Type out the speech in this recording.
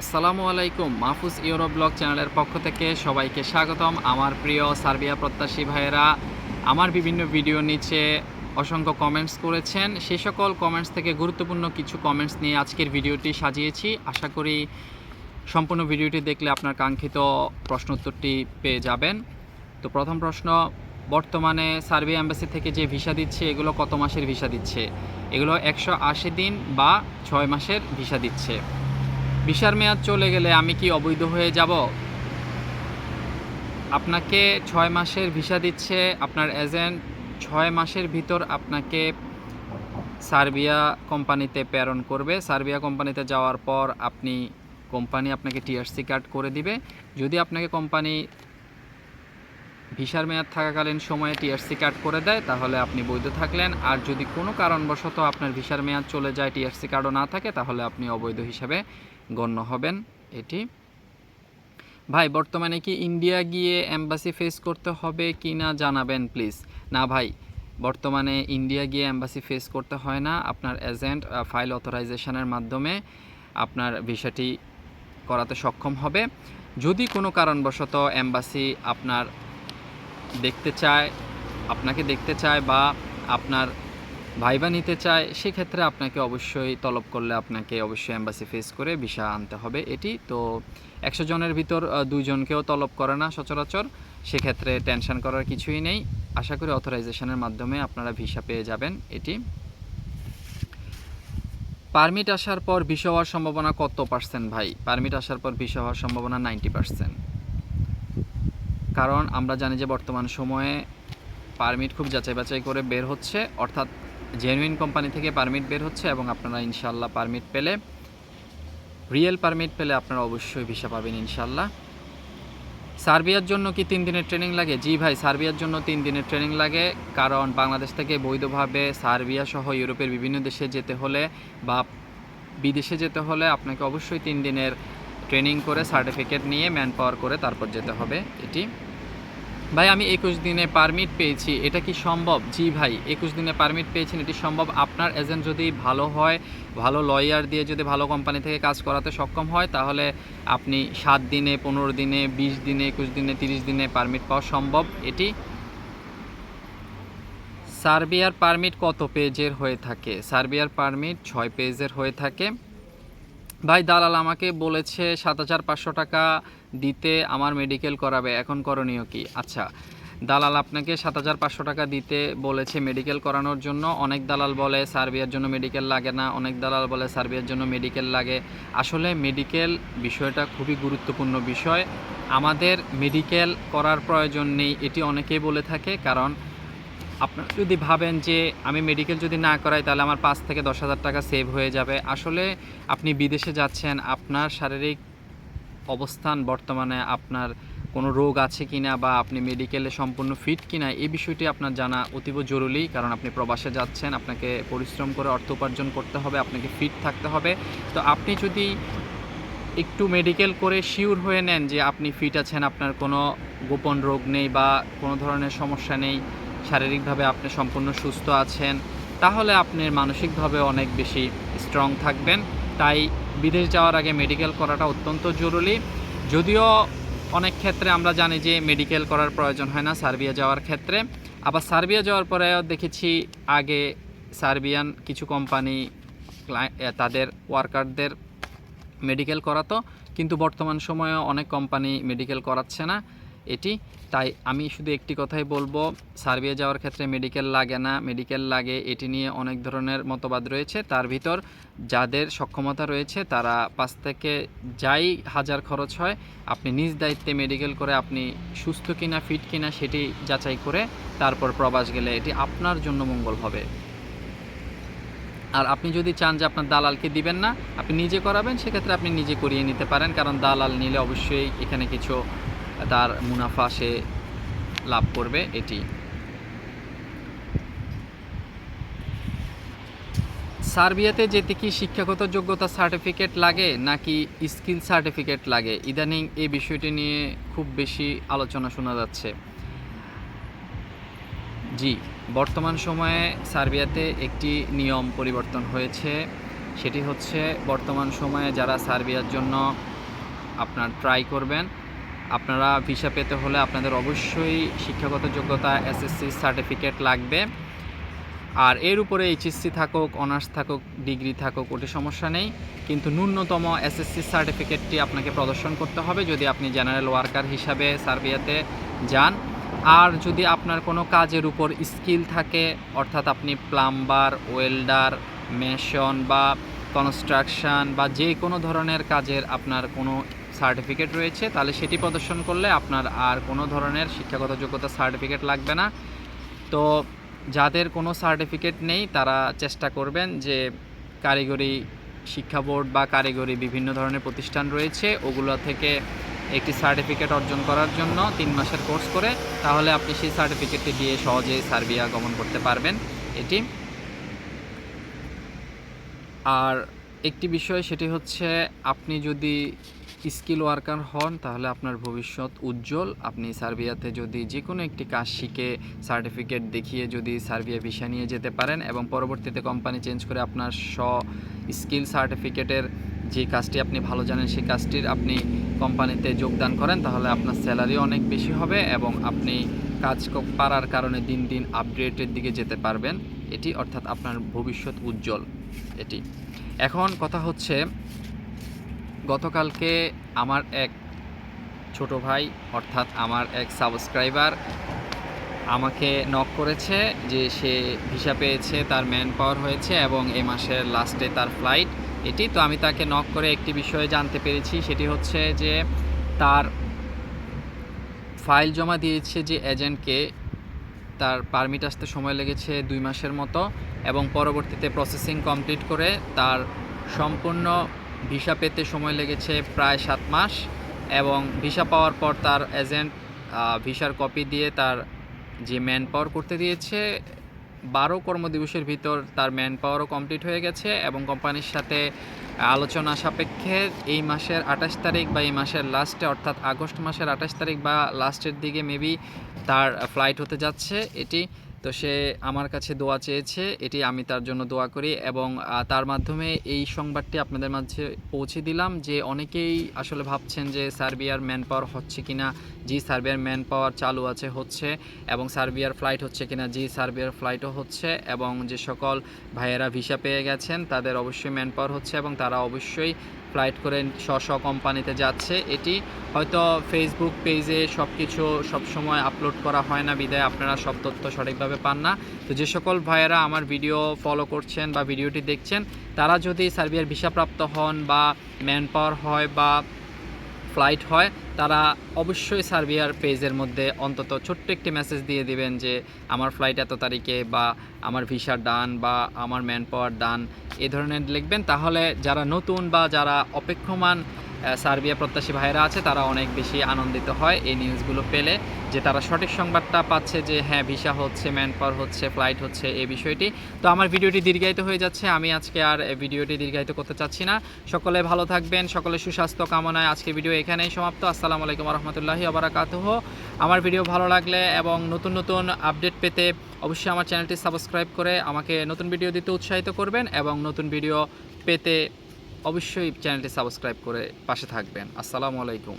আসসালামু আলাইকুম, Mahfuz euro blog চ্যানেলের পক্ষ থেকে সবাইকে স্বাগতম। আমার প্রিয় সার্বিয়া প্রত্যাশী ভাইয়েরা, আমার বিভিন্ন ভিডিও নিচে অসংখ্য কমেন্টস করেছেন। সেই সকল কমেন্টস থেকে গুরুত্বপূর্ণ কিছু কমেন্টস নিয়ে আজকের ভিডিওটি সাজিয়েছি। আশা করি সম্পূর্ণ ভিডিওটি দেখলে আপনার কাঙ্ক্ষিত প্রশ্ন উত্তরটি পেয়ে যাবেন। তো প্রথম প্রশ্ন, বর্তমানে সার্বিয়া এম্বাসি থেকে যে ভিসা দিচ্ছে, এগুলো কত মাসের ভিসা দিচ্ছে? এগুলো একশো আশি দিন বা ছয় মাসের ভিসা দিচ্ছে। ভিসার মেয়াদ চলে গেলে আমি কি অবৈধ হয়ে যাব? আপনাকে ছয় মাসের ভিসা দিচ্ছে আপনার এজেন্ট। ছয় মাসের ভিতর আপনাকে সার্বিয়া কোম্পানিতে প্রেরণ করবে। সার্বিয়া কোম্পানিতে যাওয়ার পর আপনি কোম্পানি আপনাকে টিআরসি কার্ড করে দিবে। যদি আপনাকে কোম্পানি ভিসার মেয়াদ থাকাকালীন সময়ে টিআরসি কার্ড করে দেয়, তাহলে আপনি বৈধ থাকলেন। আর যদি কোনো কারণবশত আপনার ভিসার মেয়াদ চলে যায়, টিআরসি কার্ডও না থাকে, তাহলে আপনি অবৈধ হিসাবে গণ্য হবেন এটি। ভাই, বর্তমানে কি ইন্ডিয়া গিয়ে অ্যাম্বাসি ফেস করতে হবে কি না জানাবেন প্লিজ না ভাই, বর্তমানে ইন্ডিয়া গিয়ে অ্যাম্বাসি ফেস করতে হয় না। আপনার এজেন্ট ফাইল অথরাইজেশনের মাধ্যমে আপনার ভিসাটি করাতে সক্ষম হবে। যদি কোনো কারণবশত অ্যাম্বাসি আপনার দেখতে চায়, আপনাকে দেখতে চায় বা আপনার ভাইবা নিতে চায়, সেক্ষেত্রে আপনাকে অবশ্যই তলব করলে আপনাকে অবশ্যই অ্যাম্বাসি ফেস করে ভিসা আনতে হবে এটি। তো একশো জনের ভিতর দুইজনকেও তলব করে না সচরাচর, সেক্ষেত্রে টেনশন করার কিছুই নেই। আশা করি অথরাইজেশনের মাধ্যমে আপনারা ভিসা পেয়ে যাবেন এটি। পারমিট আসার পর ভিসা হওয়ার সম্ভাবনা কত পার্সেন্ট ভাই? পারমিট আসার পর ভিসা হওয়ার সম্ভাবনা নাইনটি পার্সেন্ট কারণ আমরা জানি যে বর্তমান সময়ে পারমিট খুব যাচাই বাছাই করে বের হচ্ছে, অর্থাৎ জেনুইন কোম্পানি থেকে পারমিট বের হচ্ছে এবং আপনারা ইনশাল্লাহ পারমিট পেলে রিয়েল পারমিট পেলে আপনারা অবশ্যই ভিসা পাবেন ইনশাল্লাহ সার্বিয়ার জন্য কি তিন দিনের ট্রেনিং লাগে? জি ভাই, সার্বিয়ার জন্য তিন দিনের ট্রেনিং লাগে। কারণ বাংলাদেশ থেকে বৈধভাবে সার্বিয়া সহ ইউরোপের বিভিন্ন দেশে যেতে হলে বা বিদেশে যেতে হলে আপনাকে অবশ্যই তিন দিনের ট্রেনিং করে সার্টিফিকেট নিয়ে ম্যান পাওয়ার করে তারপর যেতে হবে। এটি ভাই, আমি একুশ দিনে পারমিট পেয়েছি। এটা কি সম্ভব? জি ভাই, একুশ দিনে পারমিট পেয়েছেন, এটি সম্ভব। আপনার এজেন্ট যদি ভালো হয়, ভালো লয়ার দিয়ে যদি ভালো কোম্পানি থেকে কাজ করাতে সক্ষম হয়, তাহলে আপনি সাত দিনে, পনেরো দিনে, বিশ দিনে, একুশ দিনে, তিরিশ দিনে পারমিট পাওয়া সম্ভব। এটি সার্বিয়ার পারমিট কত পেজের হয়ে থাকে? সার্বিয়ার পারমিট ছয় পেজের হয়ে থাকে। ভাই, দালাল আমাকে বলেছে সাত হাজার পাঁচশো টাকা দিতে আমার মেডিকেল করাবে, এখন করণীয় কি? আচ্ছা দালাল আপনাকে সাত হাজার পাঁচশো টাকা দিতে বলেছে মেডিকেল করানোর জন্য। অনেক দালাল বলে সার্বিয়ার জন্য মেডিকেল লাগে না, অনেক দালাল বলে সার্বিয়ার জন্য মেডিকেল লাগে। আসলে মেডিকেল বিষয়টা খুবই গুরুত্বপূর্ণ বিষয়। আমাদের মেডিকেল করার প্রয়োজন নেই, এটি অনেকেই বলে থাকে। কারণ আপনার যদি ভাবেন যে আমি মেডিকেল যদি না করাই, তাহলে আমার পাঁচ থেকে দশ হাজার টাকা সেভ হয়ে যাবে। আসলে আপনি বিদেশে যাচ্ছেন, আপনার শারীরিক অবস্থান বর্তমানে আপনার কোনো রোগ আছে কিনা বা আপনি মেডিকেলে সম্পূর্ণ ফিট কি না এই বিষয়টি আপনার জানা অতীব জরুরি। কারণ আপনি প্রবাসে যাচ্ছেন, আপনাকে পরিশ্রম করে অর্থ উপার্জন করতে হবে, আপনাকে ফিট থাকতে হবে। তো আপনি যদি একটু মেডিকেল করে শিওর হয়ে নেন যে আপনি ফিট আছেন, আপনার কোনো গোপন রোগ নেই বা কোনো ধরনের সমস্যা নেই শারীরিকভাবে আপনি সম্পূর্ণ সুস্থ আছেন, তাহলে আপনি মানসিকভাবে অনেক বেশি স্ট্রং থাকবেন। তাই বিদেশ যাওয়ার আগে মেডিকেল করাটা অত্যন্ত জরুরি। যদিও অনেক ক্ষেত্রে আমরা জানি যে মেডিকেল করার প্রয়োজন হয় না সার্বিয়া যাওয়ার ক্ষেত্রে। আবার সার্বিয়া যাওয়ার পরেও দেখেছি আগে সার্বিয়ান কিছু কোম্পানি তাদের ওয়ার্কারদের মেডিকেল করাতো। কিন্তু বর্তমান সময়ে অনেক কোম্পানি মেডিকেল করাচ্ছে না। এটি। তাই আমি শুধু একটি কথাই বলব, সার্বিয়া যাওয়ার ক্ষেত্রে মেডিকেল লাগে না। মেডিকেল লাগে, এটি নিয়ে অনেক ধরনের মতবাদ রয়েছে। তার ভিতর যাদের সক্ষমতা রয়েছে, তারা পাঁচ থেকে যাই হাজার খরচ হয়, আপনি নিজ দায়িত্বে মেডিকেল করে আপনি সুস্থ কিনা ফিট কিনা, সেটি যাচাই করে তারপর প্রবাস গেলে এটি আপনার জন্য মঙ্গল হবে। আর আপনি যদি চান যে আপনার দালালকে দিবেন না, আপনি নিজে করাবেন, সেক্ষেত্রে আপনি নিজে করিয়ে নিতে পারেন। কারণ দালাল নিলে অবশ্যই এখানে কিছু তার মুনাফা সে লাভ করবে এটি। সার্বিয়াতে যেতে কি শিক্ষাগত যোগ্যতা সার্টিফিকেট লাগে, নাকি স্কিল সার্টিফিকেট লাগে, ইদানিং এই বিষয়টি নিয়ে খুব বেশি আলোচনা শোনা যাচ্ছে। জি, বর্তমান সময়ে সার্বিয়াতে একটি নিয়ম পরিবর্তন হয়েছে। সেটি হচ্ছে, বর্তমান সময়ে যারা সার্বিয়ার জন্য আপনার ট্রাই করবেন আপনারা ভিসা পেতে হলে আপনাদের অবশ্যই শিক্ষাগত যোগ্যতা এসএসসি সার্টিফিকেট লাগবে। আর এর উপরে এইচএসসি থাকুক অনার্স থাকুক ডিগ্রি থাকুক, ওটি সমস্যা নেই। কিন্তু ন্যূনতম এসএসসি সার্টিফিকেটটি আপনাকে প্রদর্শন করতে হবে যদি আপনি জেনারেল ওয়ার্কার হিসাবে সার্বিয়াতে যান। আর যদি আপনার কোনো কাজের উপর স্কিল থাকে, অর্থাৎ আপনি প্লাম্বার ওয়েল্ডার মেশন বা কনস্ট্রাকশন বা যে কোনো ধরনের কাজের আপনার কোনো সার্টিফিকেট রয়েছে, তাহলে সেটি প্রদর্শন করলে আপনার আর কোনো ধরনের শিক্ষাগত যোগ্যতা সার্টিফিকেট লাগবে না। তো যাদের কোনো সার্টিফিকেট নেই, তারা চেষ্টা করবেন যে কারিগরি শিক্ষা বোর্ড বা কারিগরি বিভিন্ন ধরনের প্রতিষ্ঠান রয়েছে, ওগুলো থেকে একটি সার্টিফিকেট অর্জন করার জন্য তিন মাসের কোর্স করে, তাহলে আপনি সেই সার্টিফিকেটটি দিয়ে সহজেই সার্বিয়া গমন করতে পারবেন। এটি আর একটি বিষয় সেটি হচ্ছে, আপনি যদি স্কিল ওয়ার্কার হন, তাহলে আপনার ভবিষ্যৎ উজ্জ্বল। আপনি সার্বিয়াতে যদি যে কোনো একটি কাজ শিখে সার্টিফিকেট দেখিয়ে যদি সার্বিয়া ভিসা নিয়ে যেতে পারেন এবং পরবর্তীতে কোম্পানি চেঞ্জ করে আপনার স্ব স্কিল সার্টিফিকেটের যে কাজটি আপনি ভালো জানেন, সেই কাজটির আপনি কোম্পানিতে যোগদান করেন, তাহলে আপনার স্যালারি অনেক বেশি হবে এবং আপনি কাজ পারার কারণে দিন দিন আপগ্রেডের দিকে যেতে পারবেন। এটি অর্থাৎ আপনার ভবিষ্যৎ উজ্জ্বল। এটি। এখন কথা হচ্ছে, গতকালকে আমার এক ছোট ভাই, অর্থাৎ আমার এক সাবস্ক্রাইবার, আমাকে নক করেছে যে সে ভিসা পেয়েছে, তার ম্যান পাওয়ার হয়েছে এবং এ মাসের লাস্টে তার ফ্লাইট এটি। তো আমি তাকে নক করে একটি বিষয়ে জানতে পেরেছি, সেটি হচ্ছে যে তার ফাইল জমা দিয়েছে যে এজেন্টকে তার পারমিট আসতে সময় লেগেছে দুই মাসের মতো এবং পরবর্তীতে প্রসেসিং কমপ্লিট করে তার সম্পূর্ণ ভিসা পেতে সময় লেগেছে প্রায় সাত মাস এবং ভিসা পাওয়ার পর তার এজেন্ট ভিসার কপি দিয়ে তার যে ম্যান পাওয়ার করতে দিয়েছে, বারো কর্মদিবসের ভিতর তার ম্যান পাওয়ারও কমপ্লিট হয়ে গেছে এবং কোম্পানির সাথে আলোচনা সাপেক্ষে এই মাসের আঠাশ তারিখ বা এই মাসের লাস্টে অর্থাৎ আগস্ট মাসের আঠাশ তারিখ বা লাস্টের দিকে মেবি তার ফ্লাইট হতে যাচ্ছে। এটি তো সে আমার কাছে দোয়া চেয়েছে, এটি আমি তার জন্য দোয়া করি এবং তার মাধ্যমে এই সংবাদটি আপনাদের মাঝে পৌঁছে দিলাম যে অনেকেই আসলে ভাবছেন যে সার্বিয়ার ম্যান পাওয়ার হচ্ছে কিনা, জি সার্বিয়ার ম্যান পাওয়ার চালু আছে, হচ্ছে এবং সার্বিয়ার ফ্লাইট হচ্ছে কিনা, জি সার্বিয়ার ফ্লাইটও হচ্ছে এবং যে সকল ভাইয়েরা ভিসা পেয়ে গেছেন তাদের অবশ্যই ম্যান পাওয়ার হচ্ছে এবং তারা অবশ্যই ফ্লাইট করে স্ব স্ব কোম্পানিতে যাচ্ছে। এটি হয়তো ফেসবুক পেজে সব কিছু সবসময় আপলোড করা হয় না, বিদায়। আপনারা সব তথ্য সঠিকভাবে পান না। তো যে সকল ভাইয়েরা আমার ভিডিও ফলো করছেন বা ভিডিওটি দেখছেন, তারা যদি সার্বিয়ার ভিসাপ্রাপ্ত হন বা ম্যান পাওয়ার হয় বা ফ্লাইট হয় তারা অবশ্যই সার্বিয়ার পেজের মধ্যে অন্তত ছোট্ট একটি মেসেজ দিয়ে দিবেন যে, আমার ফ্লাইট এত তারিখে বা আমার ভিসার ডান বা আমার ম্যান পাওয়ার ডান এ ধরনের লিখবেন। তাহলে যারা নতুন বা যারা অপেক্ষমান সার্বিয়া প্রত্যাশী ভাইরা আছে, তারা অনেক বেশি আনন্দিত হয় এই নিউজগুলো পেলে, যে তারা সঠিক সংবাদটা পাচ্ছে যে হ্যাঁ ভিসা হচ্ছে ম্যান হচ্ছে ফ্লাইট হচ্ছে, এই বিষয়টি। তো আমার ভিডিওটি দীর্ঘায়িত হয়ে যাচ্ছে, আমি আজকে আর ভিডিওটি দীর্ঘায়িত করতে চাচ্ছি না। সকলে ভালো থাকবেন, সকলে সুস্বাস্থ্য কামনায় আজকে ভিডিও এখানেই সমাপ্ত। আসসালামু আলাইকুম রহমতুল্লাহি আবরাকাতুহ আমার ভিডিও ভালো লাগলে এবং নতুন নতুন আপডেট পেতে অবশ্যই আমার চ্যানেলটি সাবস্ক্রাইব করে আমাকে নতুন ভিডিও দিতে উৎসাহিত করবেন এবং নতুন ভিডিও পেতে অবশ্যই চ্যানেলটি সাবস্ক্রাইব করে পাশে থাকবেন। আসসালামু আলাইকুম।